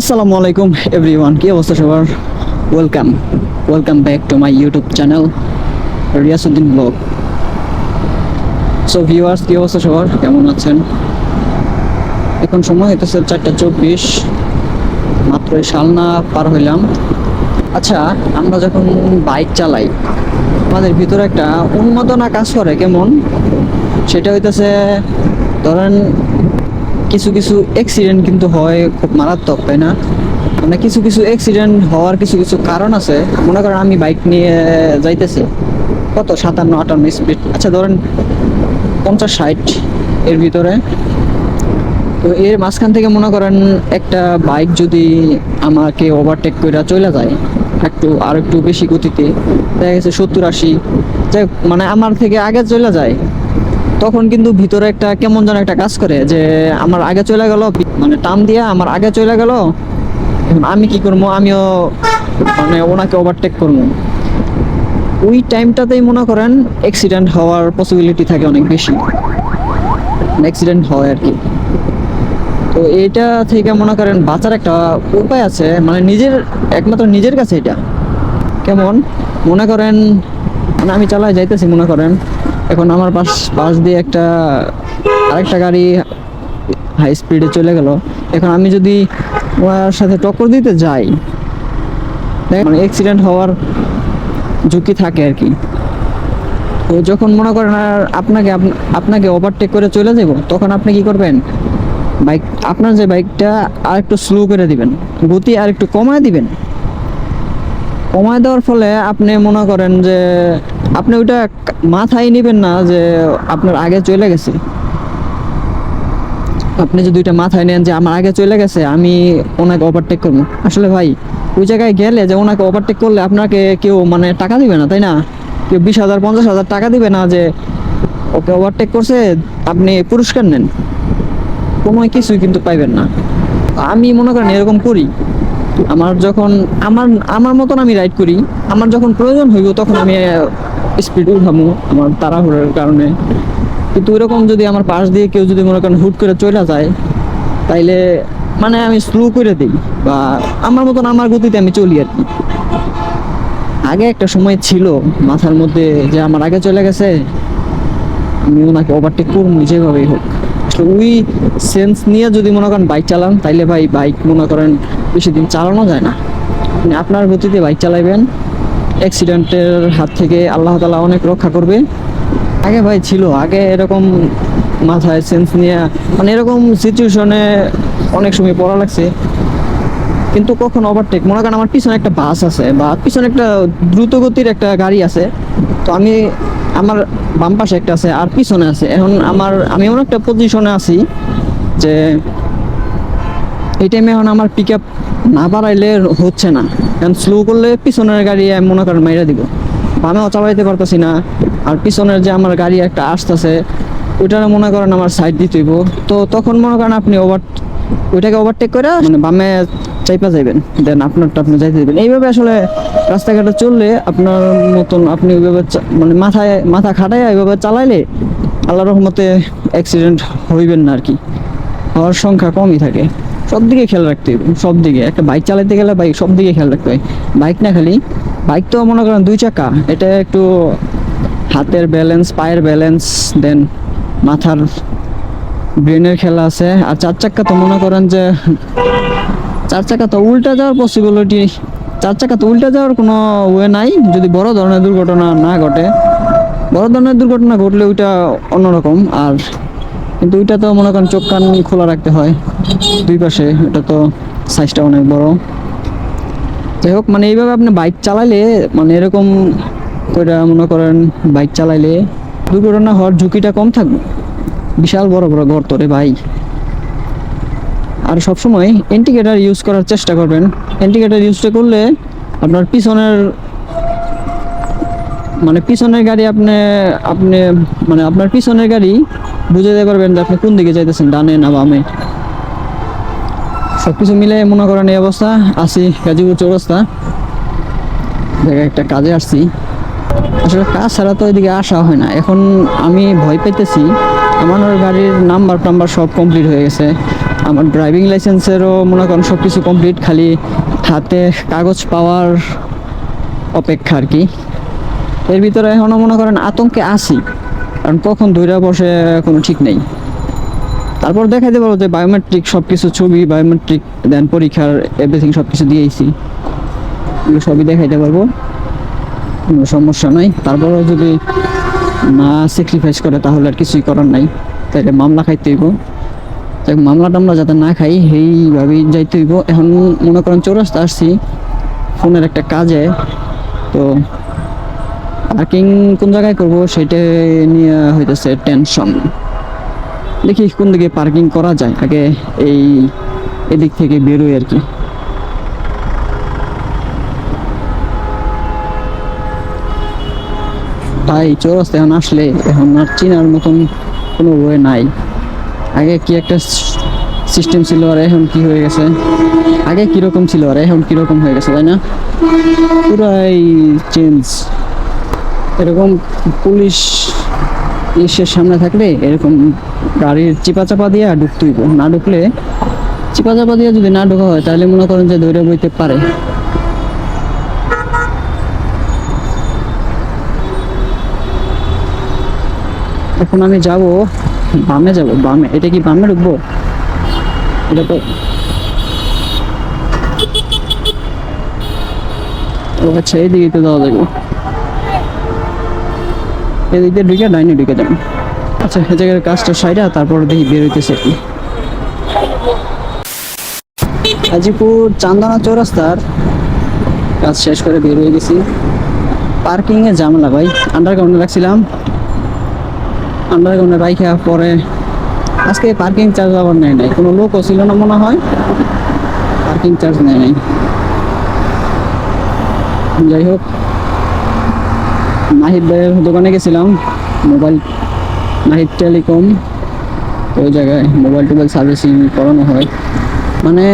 আসসালামু আলাইকুম এভরিওয়ান কি অবস্থা সবার? Welcome welcome back to my YouTube channel Riyasuddin vlog so viewers কি অবস্থা সবার? কেমন আছেন? এখন সময় হইতেছে চারটা চব্বিশ। মাত্র সালনা পার হইলাম। আচ্ছা আমরা যখন বাইক চালাই, আমাদের ভিতরে একটা উন্মাদনা কাজ করে, কেমন? সেটা হইতেছে, ধরেন কিছু কিছু অ্যাক্সিডেন্ট কিন্তু হয়, খুব মারাত্মক, তাই না? মানে কিছু কিছু অ্যাক্সিডেন্ট হওয়ার কিছু কিছু কারণ আছে। মনে করেন আমি বাইক নিয়ে যাইতেছি। কত? সাতান্ন, আটান্ন স্পিড আচ্ছা ধরেন পঞ্চাশ, ষাট এর ভিতরে। তো এর মাঝখান থেকে মনে করেন একটা বাইক যদি আমাকে ওভারটেক করে চলে যায়, একটু আর একটু বেশি গতিতে, দেখা গেছে সত্তর, আশি। যাই মানে আমার থেকে আগে চলে যায়। তখন কিন্তু ভিতরে একটা কেমন যেন একটা কাজ করে যে আমার আগে চলে গেল মানে টান দিয়া আমার আগে চলে গেল আমি কি করব? আমিও মানে ওনাকে ওভারটেক করব। ওই টাইমটাতেই মনে করেন অ্যাক্সিডেন্ট হওয়ার পসিবিলিটি থাকে অনেক বেশি। অ্যাক্সিডেন্ট হয় আর কি। তো এইটা থেকে মনে করেন বাঁচার একটা উপায় আছে মানে নিজের, একমাত্র নিজের কাছে এটা। কেমন? মনে করেন মানে আমি চালাই যাইতেছি মনে করেন। এখন আমার পাশ পাশ দিয়ে একটা, আরেকটা গাড়ি হাই স্পিডে চলে গেল। এখন আমি যদি ওনার সাথে টক্কর দিতে যাই মানে অ্যাক্সিডেন্ট হওয়ার ঝুঁকি থাকে আর কি। তো যখন মনে করেন আর আপনাকে আপনাকে ওভারটেক করে চলে যাব, তখন আপনি কি করবেন? বাইক, আপনার যে বাইকটা আর একটু স্লো করে দিবেন, গতি আর একটু কমায় দিবেন। কমায় দেওয়ার ফলে আপনি মনে করেন যে আপনি ওইটা মাথায় নেবেন না যে আপনার আগে চলে গেছে। আপনি যদি ওইটা মাথায় নেন যে আমার আগে চলে গেছে, আমি ওনাকে ওভারটেক করব। আসলে ভাই, ওই জায়গায় গেলে যে ওনাকে ওভারটেক করলে আপনাকে কেউ মানে টাকা দিবে না, তাই না? কেউ বিশ হাজার, পঞ্চাশ হাজার টাকা দিবে না যে ওকে ওভারটেক করছে, আপনি পুরস্কার নেন। কোনো কিছুই কিন্তু পাইবেন না। আমি মনে করেন এরকম করি। আমার যখন, আমার আমার মতন আমি রাইড করি। আমার যখন প্রয়োজন হইব তখন আমি স্পিড উঠামু আমার তাড়াহুড়োর কারণে। কিন্তু এরকম যদি আমার পাশ দিয়ে কেউ যদি মনে করেন হুট করে চলে যায়, তাইলে মানে আমি স্লো করে দিই বা আমার মতন আমার গতিতে আমি চলি আর কি। আগে একটা সময় ছিল মাথার মধ্যে যে আমার আগে চলে গেছে, আমি ওনাকে ওভারটেক করব যেভাবেই হোক। ওই সেন্স নিয়ে যদি মনে করেন বাইক চালান, তাইলে ভাই বাইক মনে করেন বেশি দিন চালানো যায় না। আপনি আপনার গতিতে বাইক চালাইবেন অ্যাক্সিডেন্টের হাত থেকে আল্লাহ তালা অনেক রক্ষা করবে। আগে ভাই ছিল, আগে এরকম মাথায় সেন্স নিয়ে মানে এরকম সিচুয়েশনে অনেক সময় পড়া লাগছে। কিন্তু কখন ওভারটেক মনে করেন আমার পিছনে একটা বাস আছে বা পিছনে একটা দ্রুত গতির একটা গাড়ি আছে। তো আমি, আমার বাম পাশে একটা আছে আর পিছনে আছে। এখন আমার, আমি এমন একটা পজিশনে আছি যে এই টাইমে এখন আমার পিক আপ না বাড়াইলে হচ্ছে না। কারণ স্লো করলে পিছনের গাড়ি মনে করেন মাইরা দিব। বামেও চালাইতে পারতেছি না। আর পিছনের যে আমার গাড়ি একটা আসতেছে, ওইটারে মনে করেন আমার সাইড দিতে হইব। তো তখন মনে করেন আপনি ওভার ওইটাকে ওভারটেক করে মানে বামে চাইপা যাইবেন। দেন আপনারটা আপনি যাইতে দেবেন। এইভাবে আসলে রাস্তাঘাটে চললে আপনার মতন আপনি ওইভাবে মানে মাথায়, মাথা খাটায় এইভাবে চালাইলে আল্লাহ রহমতে অ্যাক্সিডেন্ট হইবেন না আর কি হওয়ার সংখ্যা কমই থাকে। সব দিকে খেয়াল রাখতে হবে সব দিকে একটা বাইক চালাতে গেলে বাইক সব দিকে খেয়াল রাখতে হয়। বাইক না খালি বাইক তো মনে করেন দুই চাকা, এটা একটু হাতের ব্যালেন্স পায়ের ব্যালেন্স দেন মাথার ব্রেনের খেলা আছে। আর চার চাক্কা তো মনে করেন যে, চার চাকা তো উল্টা যাওয়ার পসিবিলিটি চার চাকা তো উল্টা যাওয়ার কোনো ওয়ে নাই। যদি বড় ধরনের দুর্ঘটনা না ঘটে, বড় ধরনের দুর্ঘটনা ঘটলে ওইটা অন্যরকম। আর কিন্তু ওইটা তো মনে করেন চোখ কান খোলা রাখতে হয়। দুই পাশে, এটা তো সাইজটা অনেক বড়। যাই হোক মানে এইভাবে আপনি বাইক চালাইলে মানে এরকম করে মনে করেন বাইক চালাইলে দুর্ঘটনা হওয়ার ঝুঁকিটা কম থাকবে। বিশাল বড় বড় গর্ত রে ভাই। আর সবসময় ইন্ডিকেটার ইউজ করার চেষ্টা করবেন। ইন্ডিকেটার ইউজটা করলে আপনার পিছনের মানে পিছনের গাড়ি আপনি আপনি মানে আপনার পিছনের গাড়ি বুঝে দিতে পারবেন যে আপনি কোন দিকে যাইতেছেন, ডানে না বামে। সব কিছু মিলে মনে করেন এই অবস্থা আসি গাজীপুর চৌরাস্তা। জায়গায় একটা কাজে আসছি। আসলে কাজ ছাড়া তো এদিকে আসা হয় না। এখন আমি ভয় পাইতেছি আমার গাড়ির নাম্বার টাম্বার সব কমপ্লিট হয়ে গেছে। আমার ড্রাইভিং লাইসেন্সেরও মনে করেন সব কিছু কমপ্লিট খালি হাতে কাগজ পাওয়ার অপেক্ষা আর কি। এর ভিতরে এখনও মনে করেন আতঙ্কে আসি কারণ কখন ধৈরা বসে কোনো ঠিক নেই। তারপর দেখাইতে পারব যে বায়োমেট্রিক সব কিছু ছবি বায়োমেট্রিক দেন পরীক্ষার এভরিথিং সব কিছু দিয়েছি এগুলো সবই দেখাইতে পারব। কোনো সমস্যা নাই। তারপরেও যদি না স্যাক্রিফাইস করে তাহলে আর কিছুই করার নাই। তাইলে মামলা খাইতে হইব। তাই মামলা টামলা যাতে না খাই, সেইভাবেই যাইতে হইব। এখন মনে করেন চৌরাস্তা আসছি, ফোনের একটা কাজে। তো পার্কিং কোন জায়গায় করব সেটা নিয়ে হইতেছে টেনশন। দেখি কোন দিকে পার্কিং করা যায়, আগে এই এদিক থেকে বেরোয় আর কি। ভাই চৌরাস্তা এখন আসলে, এখন আর চিনার মতন কোনো ওয়ে নাই। আগে কি একটা সিস্টেম ছিল, আর এখন কি হয়ে গেছে? আগে কীরকম ছিল, আর এখন কীরকম হয়ে গেছে, তাই না? পুরাই চেঞ্জ। এরকম পুলিশ পুলিশের সামনে থাকলে এরকম গাড়ির চিপা চাপা দিয়ে ঢুকতে হইব না ঢুকলে চিপা চাপা দিয়ে যদি না ঢোকা হয়, তাহলে মনে করেন যে দৌড়ে বইতে পারে। এখন আমি যাব বামে যাব, বামে। এটা কি বামে ঢুকবো? এটা তো ও আচ্ছা এইদিকে তো যাওয়া যাবে। এদিক দিয়ে ঢুকে ডাইনে ঢুকে যাবেন আচ্ছা এ জায়গার কাজটা সাইডা তারপর দেখি বেরোইতেছে কি। হাজিপুর চান্দনা চৌরাস্তার কাজ শেষ করে বের হয়ে গেছি। পার্কিং এ ঝামেলা ভাই আন্ডারগ্রাউন্ডে রাখছিলাম। আন্ডারগ্রাউন্ডে বাইকে পরে আজকে পার্কিং চার্জ আবার নেয় নাই। কোনো লোকও ছিল না মনে হয়। পার্কিং চার্জ নেয় নাই। যাই হোক নাহিদ ভাইয়ের দোকানে গেছিলাম, মোবাইল, নাহিদ টেলিকম, ওই জায়গায় মোবাইল টোবাইল সার্ভিসিং করানো হয়। মানে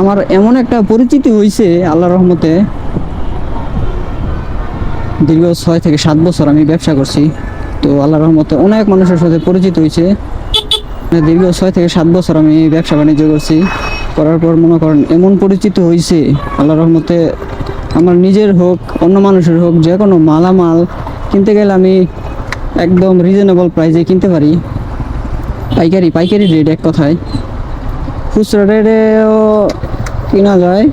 আমার এমন একটা পরিচিতি হয়েছে আল্লাহ রহমতে। দীর্ঘ ছয় থেকে সাত বছর আমি ব্যবসা করছি, তো আল্লাহ রহমতে অনেক মানুষের সাথে পরিচিত হয়েছে মানে দীর্ঘ ছয় থেকে সাত বছর আমি ব্যবসা বাণিজ্য করছি, করার পর মনে করেন এমন পরিচিত হয়েছে আল্লাহ রহমতে আমার নিজের হোক, অন্য মানুষের হোক, যে কোনো মালামাল কিনতে গেলে আমি একদম রিজনেবল প্রাইসে কিনতে পারি। পাইকারি পাইকারি রেট এক কথায়। খুচরা রেটেও কেনা যায়,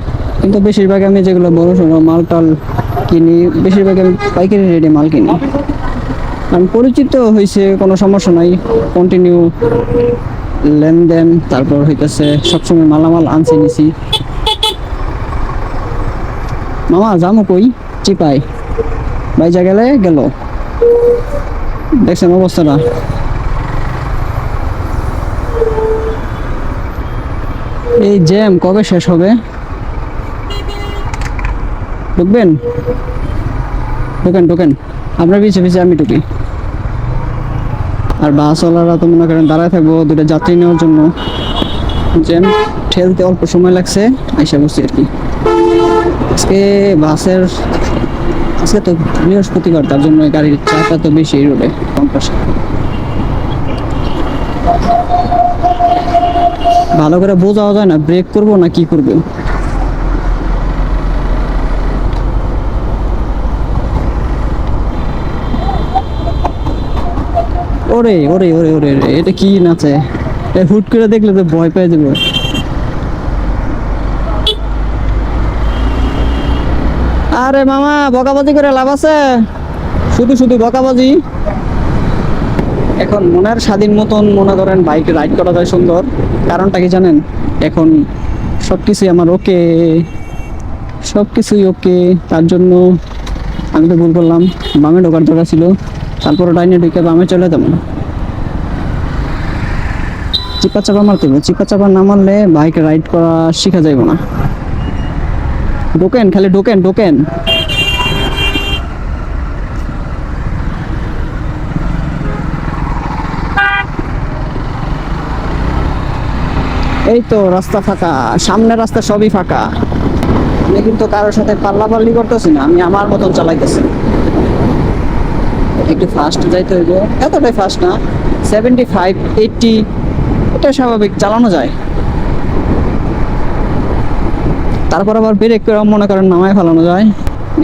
কিন্তু বেশিরভাগ আমি যেগুলো বড়, সড়ো মাল টাল কিনি, বেশিরভাগ আমি পাইকারি রেটে মাল কিনি। আমি পরিচিত হয়েছে কোনো সমস্যা নাই কন্টিনিউ লেনদেন, তারপর হইতেছে সবসময় মালামাল আনছি, নিছি। মামা, যামো কই? চিপাই বাইজা গেলে গেল। দেখছেন অবস্থাটা? এই জ্যাম কবে শেষ হবে? ঢুকবেন? ঢোকেন ঢোকেন। আপনার পিছিয়ে পিছিয়ে আমি ঢুকি। আর বাস বাসওয়ালারা তো মনে করেন দাঁড়ায় থাকব দুটো যাত্রী নেওয়ার জন্য। জ্যাম ঠেলতে অল্প সময় লাগছে, আইসা বসছি আর কি। আজকে বাসের, আজকে তো বৃহস্পতিবার, তার জন্য গাড়ির চাকা তো বেশি রোডে ভালো করে বোঝাও যায় না ব্রেক করব না কি করব? ওরে ওরে ওরে ওরে, এটা কি নাচে? এ হুট করে দেখলে তো ভয় পেয়ে যাবে। আরে মামা বকাবাজি করে লাভ আছে? শুধু শুধু বকাবাজি এখন মনের স্বাধীন মতন মনে করেন বাইক রাইড করা যায় সুন্দর। কারণটা কি জানেন? এখন সব কিছুই আমার ওকে সব কিছুই ওকে তার জন্য আমি তো ভুল করলাম। বামে ঢোকার দরকার ছিল। তারপরে ডাইনে ঢুকে বামে চলে যাব। চিপা চাপা মারতে হবে। চিপা চাপা না মারলে বাইক রাইড করা শেখা যাইব না। ঢোকেন, খালি ঢোকেন ঢোকেন। এই তো রাস্তা ফাঁকা, সামনের রাস্তা সবই ফাঁকা। আমি কিন্তু কারোর সাথে পাল্লা পাল্লি করতেছি না, আমি আমার মতন চালাইতেছি। একটু ফাস্ট যাইতে হইব। এতটাই ফাস্ট না সেভেন্টি ফাইভ এইটটি এটা স্বাভাবিক, চালানো যায়। তারপর আবার ব্রেক করে মনে করেন নামায় ফেলানো যায়।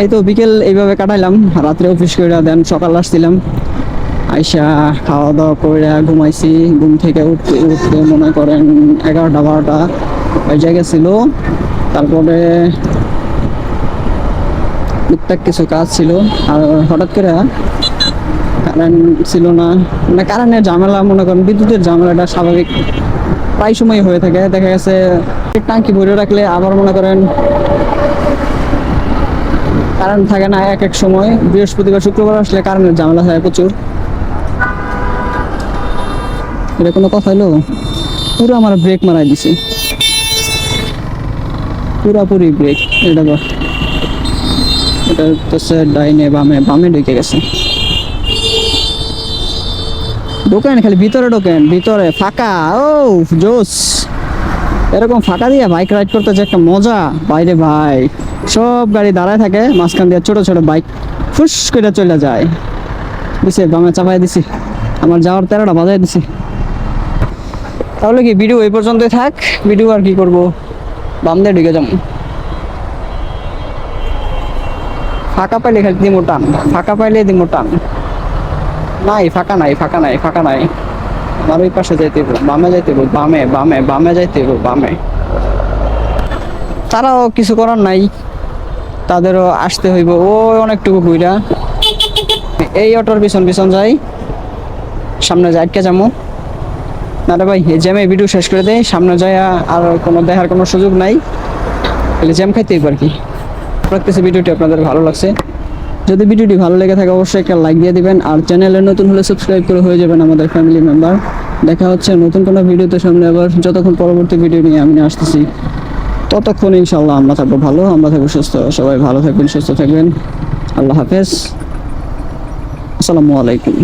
এই তো বিকেল এইভাবে কাটাইলাম, রাত্রে অফিস করে দেন, সকাল আসছিলাম। আইসা খাওয়া দাওয়া করে ঘুমাইছি, ঘুম থেকে উঠতে উঠতে মনে করেন এগারোটা, বারোটা বেজে গেছিল। তারপরে টুকটাক কিছু কাজ ছিল, আর হঠাৎ করে কারেন্ট ছিল না। মানে কারেন্টের ঝামেলা, মনে করেন বিদ্যুতের ঝামেলাটা স্বাভাবিক। প্রায় সময় হয়ে থাকে। দেখা গেছে টাঙ্কি ভরে রাখলে আবার মনে করেন কারেন্ট থাকে না এক এক সময়। বৃহস্পতিবার, শুক্রবার আসলে কারেন্টের ঝামেলা হয় প্রচুর। এটা কোনো কথা হলো পুরো আমার ব্রেক মারাই দিছে। পুরাপুরি ব্রেক এটা এটা হচ্ছে ডাইনে বামে বামে ঢুকে গেছে। ঢোকেন, খালি ভিতরে ঢোকেন, ভিতরে, ফাঁকা, ও, জোস। এরকম ফাঁকা দিয়ে বাইক রাইড করতে যে একটা মজা। বাইরে ভাই, সব গাড়ি দাঁড়ায় থাকে, মাঝখান দিয়ে ছোট ছোট বাইক ফুস করে চলে যায়। দিছে, বামে চাপাই দিছি। আমার যাওয়ার তেরোটা বাজাই দিছি। তাহলে কি ভিডিও এই পর্যন্তই থাক? ভিডিও আর কি করব? বাম দিয়ে ঢুকে যাব। ফাঁকা পাইলে খালি দিমো টান, ফাঁকা পাইলে দিমো টান। নাই, ফাঁকা নাই ফাঁকা নাই ফাঁকা নাই। আমার ওই পাশে যাইতে বামে যাইতে বামে বামে বামে যাইতে বামে। তারাও কিছু করার নাই। তাদেরও আসতে হইব। ও অনেকটুকু ঘুইরা এই অটোর পিছন পিছন যাই। সামনে যাই, আটকে যাব না রে ভাই জ্যামে ভিডিও শেষ করে দেয় সামনে যায় আর কোনো দেখার কোনো সুযোগ নাই। তাহলে জ্যাম খাইতে আর কি। রাখতেছি ভিডিওটি আপনাদের ভালো লাগছে। যদি ভিডিওটি ভালো লেগে থাকে, অবশ্যই একটা লাইক দিয়ে দিবেন। আর চ্যানেলে নতুন হলে সাবস্ক্রাইব করে হয়ে যাবেন আমাদের ফ্যামিলি মেম্বার দেখা হচ্ছে নতুন কোনো ভিডিওতে সামনে আবার। যতক্ষণ পরবর্তী ভিডিও নিয়ে আমি আসতেছি, ততক্ষণ ইনশাল্লাহ আমরা থাকব ভালো, আমরা থাকব সুস্থ। সবাই ভালো থাকবেন, সুস্থ থাকবেন। আল্লাহ হাফেজ। আসসালামু আলাইকুম।